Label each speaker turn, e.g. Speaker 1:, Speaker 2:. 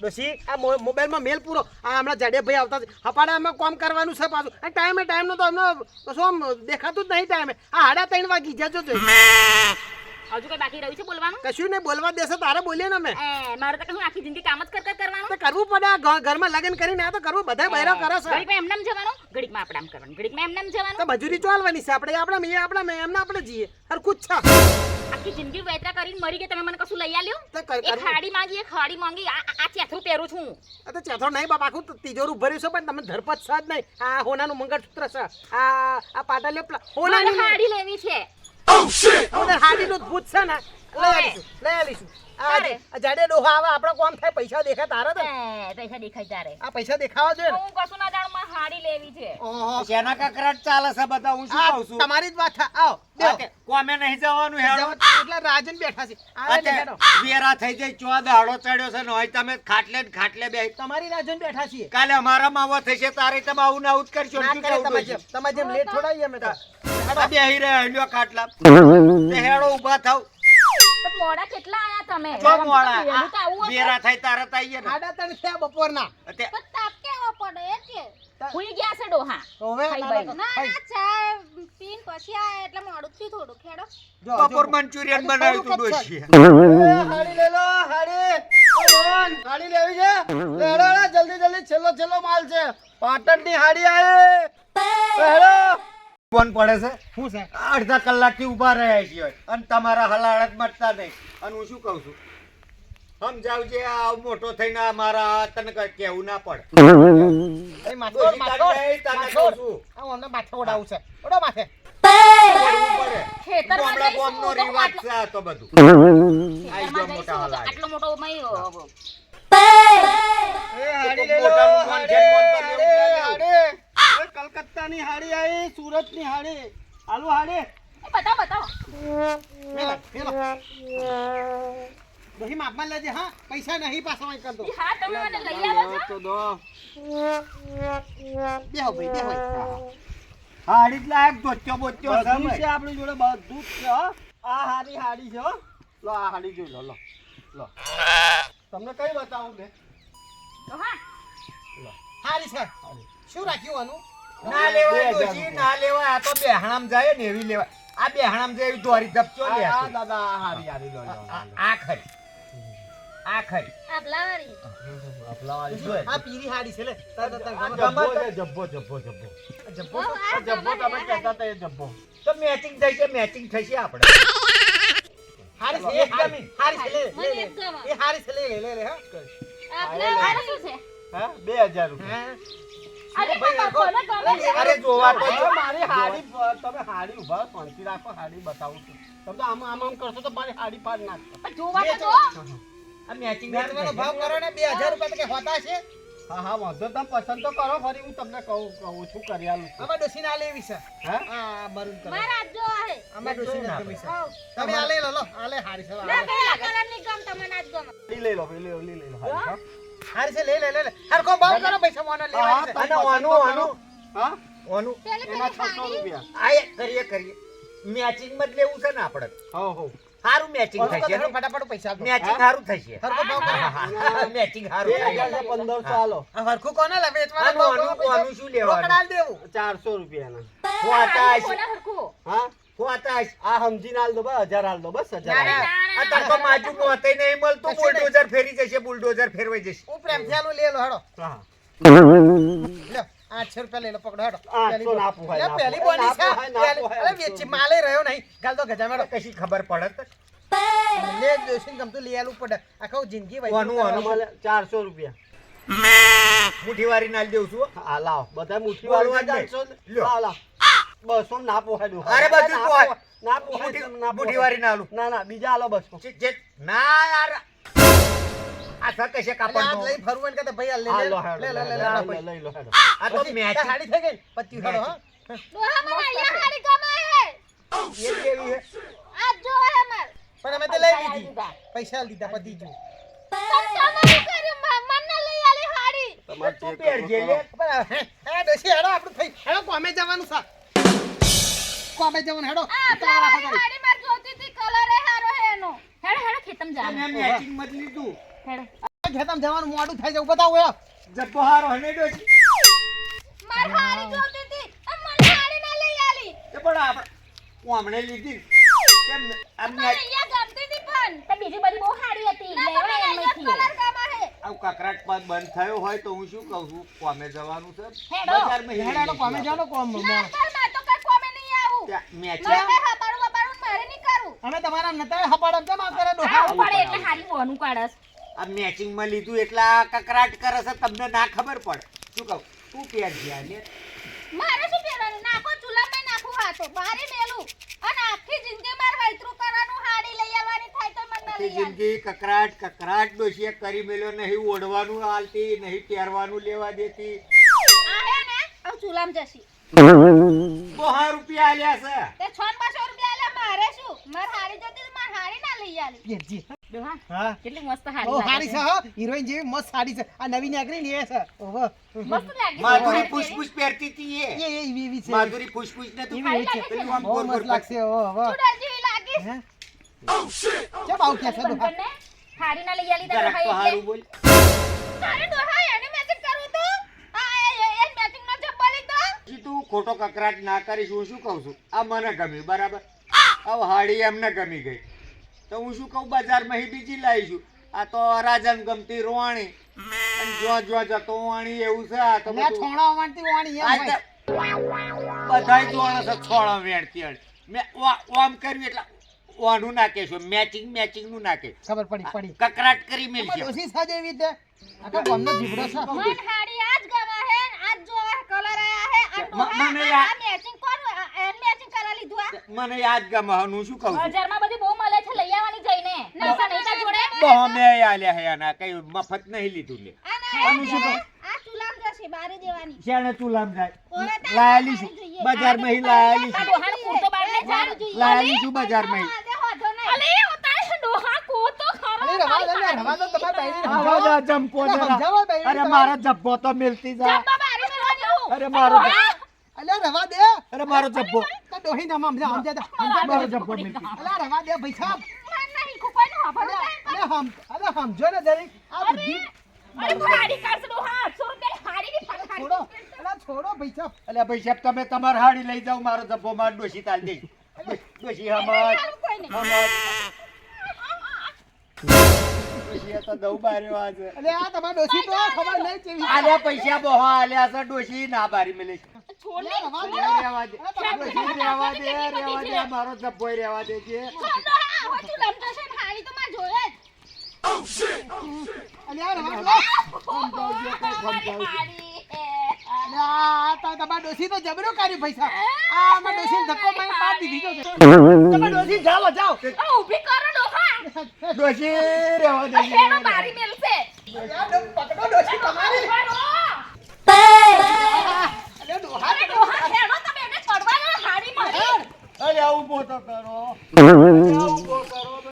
Speaker 1: ડોશી આ મોબાઈલમાં મેલ પૂરો. આ હમણાં જડેભાઈ આવતા છે. હપાડામાં કામ કરવાનું છે પાછું. અને ટાઈમે ટાઈમનો તો અમને આમ દેખાતું જ નહીં ટાઈમે. આ હાડા ત્રણ વાગી જજો. જો
Speaker 2: હજુ કઈ બાકી રહ્યું છે બોલવાનું?
Speaker 1: કશું નહીં બોલવા દેશે તારે બોલીએ ને
Speaker 2: મેં મારે તો કશું આખી જિંદગી કામ જ કર કર કરવાનું.
Speaker 1: તો કરવું પડે ઘરમાં લગન કરીને આ તો કરવું બધા બૈરા કરે છે.
Speaker 2: ઘડીક એમને એમ ઘડીકમાં આપણે આમ કરવાનું. ઘડીકમાં એમને જવાનું?
Speaker 1: તો મજૂરી ચાલવાની છે આપણે આપણે મેં આપણે મેં એમને આપણે જઈએ હરખું જ છે.
Speaker 2: આખી જિંદગી વેતરા કરીને મરી ગઈ તમે મને કશું લઈ આલ્યો? એક
Speaker 1: કરવું
Speaker 2: માંગી એક ખાડી માંગી આ ચેથરું પહેરું છું
Speaker 1: આ તો ચેથો નહીં બાપા આખું તિજોરું ભર્યું છે પણ તમે ધરપત છે જ નહીં. આ હોનાનું મંગળસૂત્ર છે. આ આ પાટલીઓ હોનાની
Speaker 2: ખાડી લેવી છે.
Speaker 1: ઓને હાડીનું જ ભૂત છે ને. લઈ આવીશું લઈ આવીશું આ
Speaker 2: તારે.
Speaker 1: આ જાડે ડોહા આવે આપણે કોમ થાય પૈસા દેખાય તારે તો.
Speaker 2: પૈસા દેખાય તારે.
Speaker 1: આ પૈસા દેખાવા જોઈએ
Speaker 2: હું કશું ના જાણું મારે લેવી છે.
Speaker 1: ઓહો.
Speaker 3: શેના કકરાટ ચાલે છે બધા હું શું કહું છું?
Speaker 1: તમારી જ વાત આવો
Speaker 3: કોમે નહીં જવાનું હેડો.
Speaker 1: એટલે રાજન બેઠા છે. આવે
Speaker 3: આ
Speaker 1: એટલે
Speaker 3: તે
Speaker 1: હેડો.
Speaker 3: વેરા થઈ જાય ચો દાડો ચડ્યો છે નોય તમે ખાટલે જ ખાટલે બે
Speaker 1: તમારી રાજન બેઠા છે
Speaker 3: કાલે અમારા માવો થશે તારે તમે આવું ના આવું કરશો શું
Speaker 1: કરે તમે જેમ. તમે જેમ લેટ થોડા આવીએ અમે તો.
Speaker 3: બેહી રહ્યા લ્યો ખાટલા. તે હેડો ઊભા થાવ.
Speaker 2: મોડા કેટલા આયા તમે?
Speaker 3: જો
Speaker 2: હતું.
Speaker 3: વેરા થાય તારે તો આવીએ ને.
Speaker 1: આડા ત્રણ થયા બપોરના.
Speaker 4: તાપ કેવો પડે એટલે
Speaker 2: હુઈ ગયા છે ડોહા.
Speaker 1: હવે ના, ના,
Speaker 4: ના ચા પીન પછી આ એટલે મોડું થયું થોડું ખેડો.
Speaker 3: બપોર મંચુરિયન બનાવ્યું તું
Speaker 1: એ, હાડી લે લો હાડી. ઓન હાડી લેવી છે? લે, હેડો, હેડો, જલ્દી જલ્દી છેલ્લો છેલ્લો માલ છે. પાટણની હાડી આવે. પહેરો
Speaker 3: ફોન પડે છે?
Speaker 1: શું છે?
Speaker 3: અડધા કલાકથી ઊભા રહ્યા છીએ. અને તમારા હલાળત મટતા નહીં. અને હું શું કહું છું? સમજાવજે આ મોટો થઈને આ મારા તને કઈ કેવું ના પડે.
Speaker 1: માથે ઓડાવું છે. ઓડો માથે
Speaker 3: પડવું પડે.
Speaker 2: જઈશું તો
Speaker 3: રિવાજ છે આ તો બધું.
Speaker 2: ખેતરમાં
Speaker 3: મોટા
Speaker 2: જઈશું આટલો મોટો મય
Speaker 1: એ હાડી લે લો
Speaker 3: મોટાનું મોન છે, મોન તો
Speaker 1: હાડી,
Speaker 3: લેવું
Speaker 1: હાડી, હાડી. કલકત્તાની હાડી આવી સુરતની હાડી. આલુ હાડી.
Speaker 2: બતાવો બતાવો.
Speaker 1: દહીં માપમાં લેજે હા? પૈસા નહીં પાછા વાંચ કરતો
Speaker 2: હા તમે મને લઈ આવો છો?
Speaker 1: તો દો. બેહો ભાઈ બેહો
Speaker 3: હાડી જ લાયક ધોત્યો બોત્યો છે
Speaker 1: બધું. છે આપણી જોડે બધું જ છે આ હારી હાડી છે હો. લો આ હાડી જોઈ લો લો. લો. તમને કઈ બતાવું બે
Speaker 2: તો હા.
Speaker 1: હારી છે. શું રાખ્યું આનું?
Speaker 3: ના લેવાય
Speaker 1: બે
Speaker 3: ના લેવાય. આ તો બેહણામ જાય ને એવી લેવાય. આ બેહણામ જાય એવી દોરી ધપચો લે.
Speaker 1: દાદા આ હારી હારી લો લો,
Speaker 3: આ
Speaker 1: લો
Speaker 3: આ ખરી આ ખરી
Speaker 4: આપલાવાળી
Speaker 1: આ પીરી હાડી છે લે. તાર તાર તાર
Speaker 3: આ
Speaker 1: ગમે
Speaker 3: જબ્બો જબ્બો જબ્બો જબ્બો.
Speaker 1: જબ્બો જબ્બો તમે કહેતા હતા એ જબ્બો.
Speaker 3: તો મેચિંગ થઈ છે મેચિંગ થશે આપણે.
Speaker 1: હારી છે
Speaker 3: એક
Speaker 1: હારી હારી છે લે લે,
Speaker 4: મને
Speaker 1: લે
Speaker 4: એક ગમે.
Speaker 1: એ હારી છે લે લે લે લે હા.
Speaker 2: આ શું છે?
Speaker 1: હા? રૂપિયા.
Speaker 2: અરે
Speaker 3: જોવા તો
Speaker 1: મારી હાડી તમે હાડી ઊભા પંચી રાખો હાડી બતાવું છું. તમે આમ આમ આમ કરશો તો મારી હાડી પાડ નાખશો.
Speaker 2: જોવા તો
Speaker 3: આ મેચિંગ
Speaker 1: વેચવાનો ભાવ કરો ને બે રૂપિયા કે હોતા છે? હા હા વાંધો તમે પસંદ તો કરો ફરી હું તમને કહું કહું છું કરી આલું હવે ડોસી ના લેવી છે. હા? આ મરૂન કલર.
Speaker 4: મારા જો હે.
Speaker 1: આમાં ડોસી ના ગમી છે. તમે આ લઈ લો લો. આ લે હારી છે
Speaker 4: ના
Speaker 1: આ
Speaker 4: પેલા કલરની ગમ તમને આજ ગમે.
Speaker 1: લઈ લઈ લો લઈ લો લઈ લઈ લો હારી હા. હારી છે લઈ લે લઈ લે. હરખો ભાવ કરો પૈસા મોને લેવા છે.
Speaker 3: અને ઓનું ઓનું
Speaker 1: હા?
Speaker 3: ઓનું.
Speaker 1: એના 600 રૂપિયા.
Speaker 3: આ કરીએ કરીએ. મેચિંગમાં જ લેવું છે ને આપણે.
Speaker 1: હા હો
Speaker 3: સારું મેચિંગ થશે
Speaker 1: ફટાફટ પૈસા
Speaker 3: મેચિંગ? સારું થશે મેચિંગ સારું
Speaker 1: બે હજાર
Speaker 3: થશે
Speaker 1: ને પંદરસો આલો આ હરખું કોને લે વેચવાનો
Speaker 3: આનું શું લેવાનું?
Speaker 1: દેવું. ચારસો રૂપિયાના.
Speaker 3: ખોટા હશે.
Speaker 2: હરખું?
Speaker 1: હા?
Speaker 3: ખોટા હશે.
Speaker 1: આ સમજીને આલ દો બસ હજાર હાલ દો બસ હજાર.
Speaker 3: આ તો માજુ મોતે નહીં. મળતું. બુલડોઝર ફેરી જશે બુલડોઝર ફેરવાઈ જશે.
Speaker 1: હું પ્રેમ લે લો હેડો
Speaker 3: હા.
Speaker 1: આઠસો રૂપિયા લઈ લો પકડો હેડો. પહેલી
Speaker 3: ના
Speaker 1: બોની.
Speaker 3: પોહાય,
Speaker 1: લે,
Speaker 3: ના
Speaker 1: પહેલી
Speaker 3: પોહાય,
Speaker 1: બોની છે.
Speaker 3: ના ના
Speaker 1: અરે વેચી માલે રહ્યો નહીં. ગાલ તો ગજા મેડો
Speaker 3: કશી ખબર પડત
Speaker 1: લે જોશીને ગમતું લઈ આલું પડે. આખું જિંદગી વૈતી
Speaker 3: ઓનું, ઓનું.
Speaker 1: ચારસો રૂપિયા.
Speaker 3: મુઠી વારી નાલ દેવું છું આ
Speaker 1: હા લાવ. બધા
Speaker 3: બોલવા
Speaker 1: વાળું ચારસો લાવ, લાવ. બસો ના પોહાય.
Speaker 3: અરે બધું
Speaker 1: ના
Speaker 3: પોહાય.
Speaker 1: ના પોહાય ના
Speaker 3: મુઠી વારી નાલું.
Speaker 1: ના ના બીજા આલો બસો.
Speaker 3: ના યાર. આ સર કશે
Speaker 1: અરે આ લઈ ફરવું એને કહેતા ભાઈ આ લે, લે,
Speaker 3: લે,
Speaker 1: લે, લે,
Speaker 3: હેડો, હેડો,
Speaker 1: લઈ લો,
Speaker 3: આ તો
Speaker 1: પછી
Speaker 3: મેચિંગ.
Speaker 1: થઈ ગઈ ને? પત્યું હા?
Speaker 4: ડોહા મને અહીંયા હાડી ગમે હે
Speaker 3: એ કેવી હે?
Speaker 4: આજ જો હે માર
Speaker 1: પણ અમે તો લઈ લીધી પૈસા લીધા પતિ જો
Speaker 4: તમ કર્યું મને લઈ આલી હાડી
Speaker 3: તું પહેરજે લે.
Speaker 1: હે, હે, હેડો, આપણું થઈ. હેડો, કોમે જવાનું છે. કોમે જવાનું, હેડો.
Speaker 4: આ હાડી માર જોતી હતી કલર એ હારો હે એનો
Speaker 2: હેડો હેડો ખેતમ જા
Speaker 3: મેં મેચિંગમાં લીધું
Speaker 2: હેડો
Speaker 1: ખેતમ જવાનું મોડું થઈ જવું બતાવો યાર.
Speaker 3: જબ્બો હારો હને દો
Speaker 4: માર હારી જોતી હતી મને હારી ના લઈ આલી.
Speaker 3: તે પણ આપણે કોમણે લીધી. કેમ આમ
Speaker 4: મને અહીંયા ગમતી હતી પણ.
Speaker 2: તો બીજી બધી બહુ હારી હતી.
Speaker 4: અહીંયા
Speaker 2: એમ
Speaker 4: નથી
Speaker 3: આવ કાકરાટ પર બંધ થયો હોય તો હું શું કહું છું? કોમે જવાનું છે. બજારમાં
Speaker 1: હેડ હેડો, કોમે જવાનો કોમ.
Speaker 4: માં તો કઈ કોમે નહીં આવું. કઈ હપાડું બપાડું મારે નહીં કરું.
Speaker 1: અમે તમારા નતા હપાડમ કેમ આ કરે
Speaker 2: હા
Speaker 1: ડોહા?
Speaker 2: પડે એટલે હારી બોનું કાઢસ.
Speaker 3: આ મેચિંગમાં લીધું એટલે કકરાટ કરે છે તમને ના ખબર પડે. શું કહું? તું પહેર ગયા આને
Speaker 4: મારે શું પહેરવાનું? નાખો ચૂલામાં નાખું હાથો. બારે મેલું. અને આખી જિંદગી માર વૈતરું કરવાનું હાડી લઈ આવવાની થાય તો મને
Speaker 3: આખી જિંદગી કકરાટ કકરાટ ડોશીએ કરી મેલ્યો નહીં ઓઢવાનું હાલતી નહીં પહેરવાનું લેવા દેતી.
Speaker 4: આ હે ને આ ચૂલામાં જશી.
Speaker 3: બહા રૂપિયા આલ્યા છે.
Speaker 4: તે છ ને બસો રૂપિયા આલ્યા મારે શું? મારે હાડી જોતી તો ના લઈ આલી.
Speaker 1: પેરજી.
Speaker 2: ડોહા
Speaker 1: હા.
Speaker 2: કેટલી મસ્ત
Speaker 1: બહુ
Speaker 2: હારી
Speaker 1: છે. હો. હિરોઈન જેવી મસ્ત સાડી છે. આ નવી નીકળી ને છે. ઓહો.
Speaker 2: મસ્ત લાગે
Speaker 3: માધુરી
Speaker 2: છે.
Speaker 3: પહેરતી હતી
Speaker 1: એ.
Speaker 3: એ
Speaker 1: એ એવી એવી છે.
Speaker 3: માધુરી ફૂસફૂસ ને તું
Speaker 1: એવી એવી છે.
Speaker 3: પેલું આમ
Speaker 1: બહુ
Speaker 3: ગોળ ગોળ
Speaker 1: લાગશે. ઓહો ઓહો.
Speaker 4: ચૂડલ જેવી લાગી.
Speaker 1: હે? કેમ આવું કહે છે ડોહા?
Speaker 2: હારી ના લઈ આલી તારે
Speaker 3: જરાક હારું બોલ.
Speaker 4: તારે ડોહા એને મેચિંગ કરવું તો? આ એ એ મેચિંગમાં જબ્બા લીધો?
Speaker 3: જી તું ખોટો કકરાટ ના કરીશ હું શું કહું છું? આ મને ગમ્યું બરાબર? હવે હાડી એમને ગમી ગઈ. તો હું શું કહું બજારમાં અહીં બીજી લાવીશું આ તો રાજાને ગમતી રોવાણી. અને જો જો જતો વાણી એવું છે આ તો
Speaker 1: છોણા વાળતી વાણી એમ
Speaker 3: આ
Speaker 1: હોય.
Speaker 3: તો બધાય જોણે છે છોડા વેણતી. મેં આમ કર્યું એટલે ઓનું નાખે છે મેચિંગ મેચિંગનું નાખે.
Speaker 1: ખબર પડી પડી.
Speaker 3: કકરાટ કરી
Speaker 1: મેલ
Speaker 3: છે.
Speaker 1: ઓસી સાજે એવી રીતે? આ તો ગમનો જીભડો છે.
Speaker 4: મન હાડી આજ ગવા હે આજ જો કલર આયા હે અને
Speaker 3: મને
Speaker 4: આ- મેચિંગ કોણ એન મેચિંગ કરા લીધું આ?
Speaker 3: મને યાદ ગમા હું શું કહું
Speaker 2: બજારમાં બધી બહુ મળે છે લઈ આવવાની જઈને પૈસા નહીં તાર જોડે
Speaker 3: બહુ મેં આલ્યા હે આના કઈ મફત નહીં લીધું લે. આનું શું?
Speaker 4: આ ચૂલામાં જશે બારે દેવાની.
Speaker 3: શેણે ચૂલામ જાય? લાયેલી છું
Speaker 4: જોઈએ.
Speaker 3: બજારમાં અહીં લાયેલી છું
Speaker 2: ડોહાને પૂરતો બાર ને જા.
Speaker 3: લાયેલી છું
Speaker 4: હોધો નહીં.
Speaker 2: અલે, તારે ડોહા કો તો ખરો.
Speaker 1: અરે રવા દે રવા દે તમારે.
Speaker 3: જંપો. મારો જબ્બો તો મિલતી જા. અરે મારો
Speaker 1: અલ્યા રવા દે.
Speaker 3: અરે મારો જબ્બો.
Speaker 1: તો સમજા સમજા
Speaker 3: મારો જબ્બો મિલતી.
Speaker 1: અલ્યા રવા દે ભાઈ સાહેબ
Speaker 4: મને નહીં કાંઈ.
Speaker 1: અલ્યા હમ અલ્યા સમજો ને જરીક આ બુદ્ધિ
Speaker 2: અરે હારી કાઢશે ડોહા. આઠસો રૂપિયાની હારીની ફાળ હારી.
Speaker 1: છોડો અલ્યા છોડો ભાઈ સાહેબ
Speaker 3: અલ્યા ભાઈ સાહેબ તમે તમારી હાડી લઈ જાઓ મારો જબ્બો માર ડોશી તાલ દે ડોશી હમત. હમત ડોશીએ તો દઉં બાર્યો આજે
Speaker 1: અલ્યા આ તમારા તો ખબર નહીં
Speaker 3: આલ્યા પૈસા બહુ આલ્યા છે ડોશી ના બારી મેલે
Speaker 1: રવા.
Speaker 3: છે
Speaker 4: તો તો મારે જોઈએ જ.
Speaker 1: અલ્યા તો તો જબરો કર્યું પૈસા આ અમારા ડોશીને ધક્કો દીધી જો તમારા ડોશી જાઓ જાઓ
Speaker 2: ઊભી અરે તમે.
Speaker 3: અરે પોતો કરો